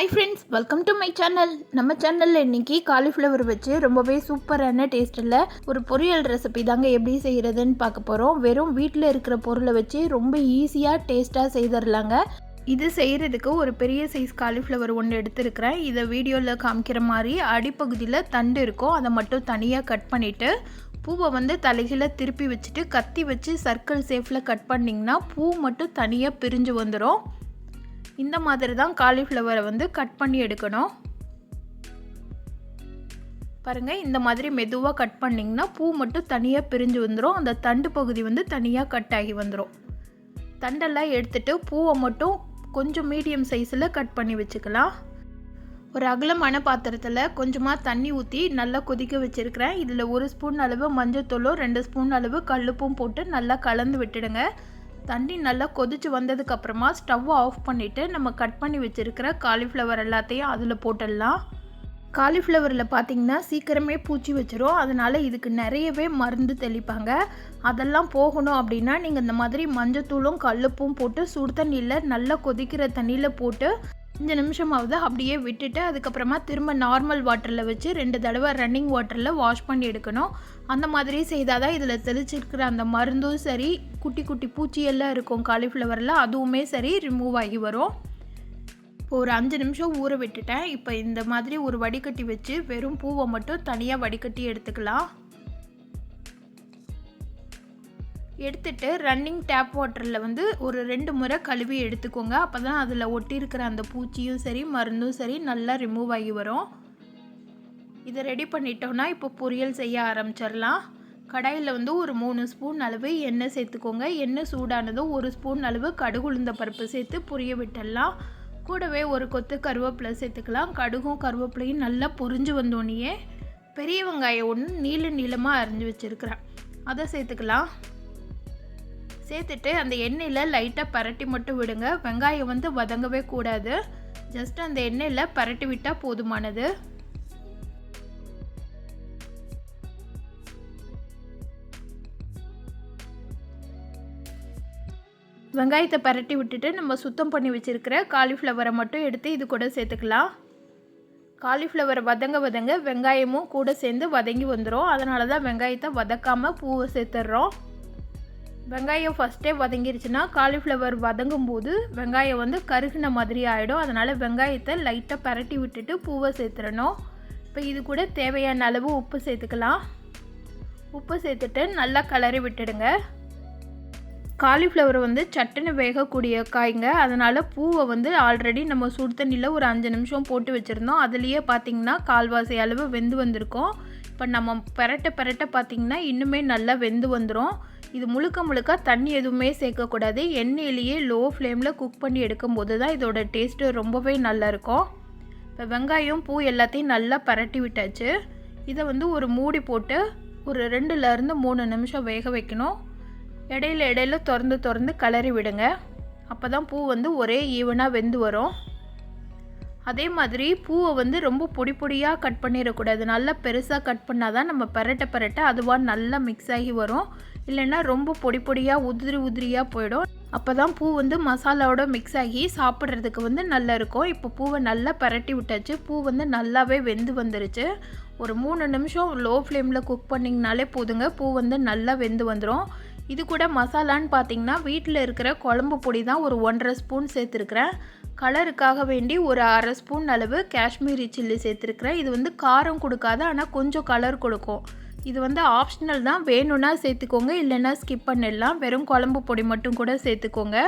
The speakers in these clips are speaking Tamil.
Hi friends welcome to my channel நம்ம சேனலில் இன்றைக்கி காலிஃப்ளவர் வச்சு ரொம்பவே சூப்பரான டேஸ்ட்டில் ஒரு பொரியல் ரெசிபி தாங்க எப்படி செய்கிறதுன்னு பார்க்க போகிறோம் வெறும் வீட்டில் இருக்கிற பொருளை வச்சு ரொம்ப ஈஸியாக டேஸ்ட்டாக செய்திடலாங்க இது செய்கிறதுக்கு ஒரு பெரிய சைஸ் காலிஃப்ளவர் ஒன்று எடுத்துருக்கிறேன். இதை வீடியோவில் காமிக்கிற மாதிரி அடிப்பகுதியில் தண்டு இருக்கும். அதை மட்டும் தனியாக கட் பண்ணிவிட்டு பூவை வந்து தலைகீழ திருப்பி வச்சுட்டு கத்தி வச்சு சர்க்கிள் சேஃபில் கட் பண்ணிங்கன்னா பூ மட்டும் தனியாக பிரிஞ்சு வந்துடும் இந்த மாதிரி தான் காலிஃப்ளவரை வந்து கட் பண்ணி எடுக்கணும். பாருங்கள் இந்த மாதிரி மெதுவாக கட் பண்ணிங்கன்னா பூ மட்டும் தனியாக பிரிஞ்சு வந்துடும் அந்த தண்டு பகுதி வந்து தனியாக கட் ஆகி வந்துடும் தண்டெல்லாம் எடுத்துகிட்டு பூவை மட்டும் கொஞ்சம் மீடியம் சைஸில் கட் பண்ணி வச்சுக்கலாம். ஒரு அகலமான பாத்திரத்தில் கொஞ்சமாக தண்ணி ஊற்றி நல்லா கொதிக்க வச்சுருக்கிறேன். இதில் ஒரு ஸ்பூன் அளவு மஞ்சத்தூளும் ரெண்டு ஸ்பூன் அளவு கல்லுப்பும் போட்டு நல்லா கலந்து விட்டுடுங்க. தண்ணி நல்லா கொதிச்சு வந்ததுக்கப்புறமா ஸ்டவ்வை ஆஃப் பண்ணிவிட்டு நம்ம கட் பண்ணி வச்சுருக்கிற காலிஃப்ளவர் எல்லாத்தையும் அதில் போட்டுடலாம். காலிஃப்ளவரில் பார்த்திங்கன்னா சீக்கிரமே பூச்சி வச்சிரும். அதனால் இதுக்கு நிறையவே மருந்து தெளிப்பாங்க. அதெல்லாம் போகணும் அப்படின்னா நீங்கள் இந்த மாதிரி மஞ்சத்தூளும் கல்லுப்பும் போட்டு சுடு தண்ணியில் நல்லா கொதிக்கிற தண்ணியில் போட்டு அஞ்சு நிமிஷமாவது அப்படியே விட்டுட்டு அதுக்கப்புறமா திரும்ப நார்மல் வாட்டரில் வச்சு ரெண்டு தடவை ரன்னிங் வாட்டரில் வாஷ் பண்ணி எடுக்கணும். அந்த மாதிரி செய்தால் தான் இதில் தெளிச்சிருக்கிற அந்த மருந்தும் சரி குட்டி குட்டி பூச்சியெல்லாம் இருக்கும் காலிஃப்ளவரில் அதுவுமே சரி ரிமூவ் ஆகி வரும். இப்போ ஒரு அஞ்சு நிமிஷம் ஊற விட்டுட்டேன். இப்போ இந்த மாதிரி ஒரு வடிகட்டி வச்சு வெறும் பூவை மட்டும் தனியாக வடிகட்டி எடுத்துக்கலாம். எடுத்துட்டு ரன்னிங் டேப் வாட்டரில் வந்து ஒரு ரெண்டு முறை கழுவி எடுத்துக்கோங்க. அப்போ தான் அதில் ஒட்டியிருக்கிற அந்த பூச்சியும் சரி மருந்தும் சரி நல்லா ரிமூவ் ஆகி வரும். இதை ரெடி பண்ணிட்டோன்னா இப்போ பொரியல் செய்ய ஆரம்பிச்சிடலாம். கடாயில் வந்து ஒரு மூணு ஸ்பூன் அளவு எண்ணெய் சேர்த்துக்கோங்க. எண்ணெய் சூடானதும் ஒரு ஸ்பூன் அளவு கடுகு உளுந்த பருப்பு சேர்த்து புரிய விட்டுடலாம். கூடவே ஒரு கொத்து கருவேப்பிலை சேர்த்துக்கலாம். கடுகும் கருவேப்பிலையும் நல்லா பொரிஞ்சு வந்தோடனே பெரிய வெங்காயம் ஒன்று நீள நீளமாக அரிஞ்சு வச்சுருக்கிறேன். அதை சேர்த்துக்கலாம். சேர்த்துட்டு அந்த எண்ணெயில் லைட்டாக பரட்டி மட்டும் விடுங்க. வெங்காயம் வந்து வதங்கவே கூடாது. ஜஸ்ட் அந்த எண்ணெயில் பரட்டி விட்டால் போதுமானது. வெங்காயத்தை பரட்டி விட்டுட்டு நம்ம சுத்தம் பண்ணி வச்சுருக்கிற காலிஃப்ளவரை மட்டும் எடுத்து இது கூட சேர்த்துக்கலாம். காலிஃப்ளவரை வதங்க வதங்க வெங்காயமும் கூட சேர்ந்து வதங்கி வந்துடும் அதனால தான் வெங்காயத்தை வதக்காமல் பூவை சேர்த்துட்றோம் வெங்காயம் ஃபஸ்ட்டே வதங்கிருச்சுன்னா காலிஃப்ளவர் வதங்கும் போது வெங்காயம் வந்து கருகின மாதிரி ஆகிடும் அதனால் வெங்காயத்தை லைட்டாக பரட்டி விட்டுட்டு பூவை சேர்த்துடணும். இப்போ இது கூட தேவையான அளவு உப்பு சேர்த்துக்கலாம். உப்பு சேர்த்துட்டு நல்லா கலரி விட்டுடுங்க. காலிஃப்ளவர் வந்து சட்டுன்னு வேகக்கூடிய காய்ங்க. அதனால் பூவை வந்து ஆல்ரெடி நம்ம சுடு தண்ணியில் ஒரு அஞ்சு நிமிஷம் போட்டு வச்சுருந்தோம். அதுலேயே பார்த்திங்கன்னா கால்வாசி அளவு வெந்து வந்திருக்கோம். இப்போ நம்ம பரட்ட பரட்ட பார்த்திங்கன்னா இன்னுமே நல்லா வெந்து வந்துடும் இது முழுக்க முழுக்க தண்ணி எதுவுமே சேர்க்கக்கூடாது. எண்ணெயிலேயே லோ ஃப்ளேமில் குக் பண்ணி எடுக்கும்போது தான் இதோட டேஸ்ட்டு ரொம்பவே நல்லாயிருக்கும் இப்போ வெங்காயம் பூ எல்லாத்தையும் நல்லா பரட்டி விட்டாச்சு. இதை வந்து ஒரு மூடி போட்டு ஒரு ரெண்டுலேருந்து மூணு நிமிஷம் வேக வைக்கணும். இடையில இடையில திறந்து திறந்து கிளறி விடுங்க. அப்போ தான் பூ வந்து ஒரே ஈவனாக வெந்து வரும். அதே மாதிரி பூவை வந்து ரொம்ப பொடி பொடியாக கட் பண்ணிடக்கூடாது. நல்லா பெருசாக கட் பண்ணால் தான் நம்ம பரட்ட பரட்ட அதுவாக நல்லா மிக்ஸ் ஆகி வரும். இல்லைன்னா ரொம்ப பொடி பொடியாக உதிரி உதிரியாக போயிடும். அப்போ தான் பூ வந்து மசாலாவோட மிக்ஸ் ஆகி சாப்பிட்றதுக்கு வந்து நல்லா இருக்கும். இப்போ பூவை நல்லா பரட்டி விட்டாச்சு. பூ வந்து நல்லாவே வெந்து வந்துருச்சு. ஒரு மூணு நிமிஷம் லோ ஃப்ளேமில் குக் பண்ணிங்கனாலே போதுங்க. பூ வந்து நல்லா வெந்து வந்துடும் இது கூட மசாலான்னு பார்த்தீங்கன்னா வீட்டில் இருக்கிற குழம்பு பொடி தான் ஒரு ஒன்றரை ஸ்பூன் சேர்த்துருக்குறேன். கலருக்காக வேண்டி ஒரு அரை ஸ்பூன் அளவு காஷ்மீரி சில்லி சேர்த்துருக்குறேன். இது வந்து காரம் கொடுக்காது ஆனால் கொஞ்சம் கலர் கொடுக்கும். இது வந்து ஆப்ஷனல் தான். வேணும்னா சேர்த்துக்கோங்க இல்லைன்னா ஸ்கிப் பண்ணிடலாம். வெறும் குழம்பு பொடி மட்டும் கூட சேர்த்துக்கோங்க.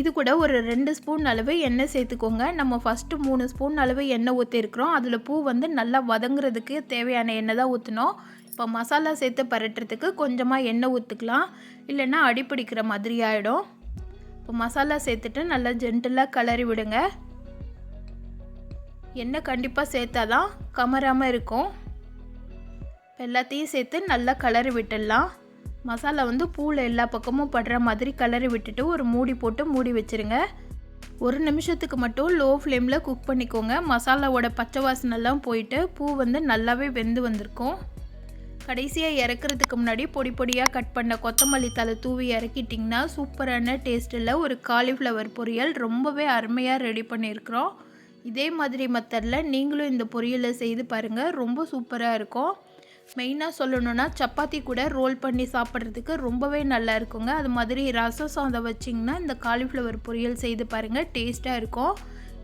இது கூட ஒரு ரெண்டு ஸ்பூன் அளவு எண்ணெய் சேர்த்துக்கோங்க. நம்ம ஃபஸ்ட்டு மூணு ஸ்பூன் அளவு எண்ணெய் ஊற்றிருக்கிறோம் அதில் பூ வந்து நல்லா வதங்குறதுக்கு தேவையான எண்ணெய் தான் ஊற்றணும் இப்போ மசாலா சேர்த்து பரட்டுறதுக்கு கொஞ்சமாக எண்ணெய் ஊற்றுக்கலாம் இல்லைன்னா அடிப்பிடிக்கிற மாதிரி ஆகிடும் இப்போ மசாலா சேர்த்துட்டு நல்லா ஜென்டிலாக கிளறி விடுங்க. எண்ணெய் கண்டிப்பாக சேர்த்தா தான் கமராமல் இருக்கும். எல்லாத்தையும் சேர்த்து நல்லா கலரி விட்டுடலாம். மசாலா வந்து பூவில் எல்லா பக்கமும் படுற மாதிரி கலரி விட்டுட்டு ஒரு மூடி போட்டு மூடி வச்சுருங்க. ஒரு நிமிஷத்துக்கு மட்டும் லோ ஃப்ளேமில் குக் பண்ணிக்கோங்க. மசாலாவோட பச்சை வாசனெல்லாம் போயிட்டு பூ வந்து நல்லாவே வெந்து வந்திருக்கும். கடைசியாக இறக்குறதுக்கு முன்னாடி பொடி பொடியாக கட் பண்ண கொத்தமல்லி தலை தூவி இறக்கிட்டிங்கன்னா சூப்பரான டேஸ்ட்டில் ஒரு காலிஃப்ளவர் பொரியல் ரொம்பவே அருமையாக ரெடி பண்ணியிருக்கிறோம். இதே மாதிரி மெத்தடில் நீங்களும் இந்த பொரியலை செய்து பாருங்கள் ரொம்ப சூப்பராக இருக்கும். மெயினாக சொல்லணுன்னா சப்பாத்தி கூட ரோல் பண்ணி சாப்பிட்றதுக்கு ரொம்பவே நல்லா இருக்குங்க. அது மாதிரி ரசம் சாதம் வச்சிங்கன்னா இந்த காலிஃப்ளவர் பொரியல் செய்து பாருங்கள் டேஸ்ட்டாக இருக்கும்.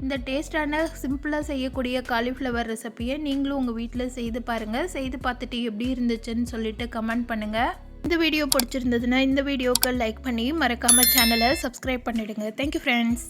இந்த டேஸ்டான சிம்பிளாக செய்யக்கூடிய காலிஃப்ளவர் ரெசிப்பியை நீங்களும் உங்கள் வீட்டில் செய்து பாருங்கள் செய்து பார்த்துட்டு எப்படி இருந்துச்சுன்னு சொல்லிட்டு கமெண்ட் பண்ணுங்கள் இந்த வீடியோ பிடிச்சிருந்ததுன்னா இந்த வீடியோக்கு லைக் பண்ணி மறக்காமல் சேனலை சப்ஸ்கிரைப் பண்ணிவிடுங்க தேங்க்யூ ஃப்ரெண்ட்ஸ்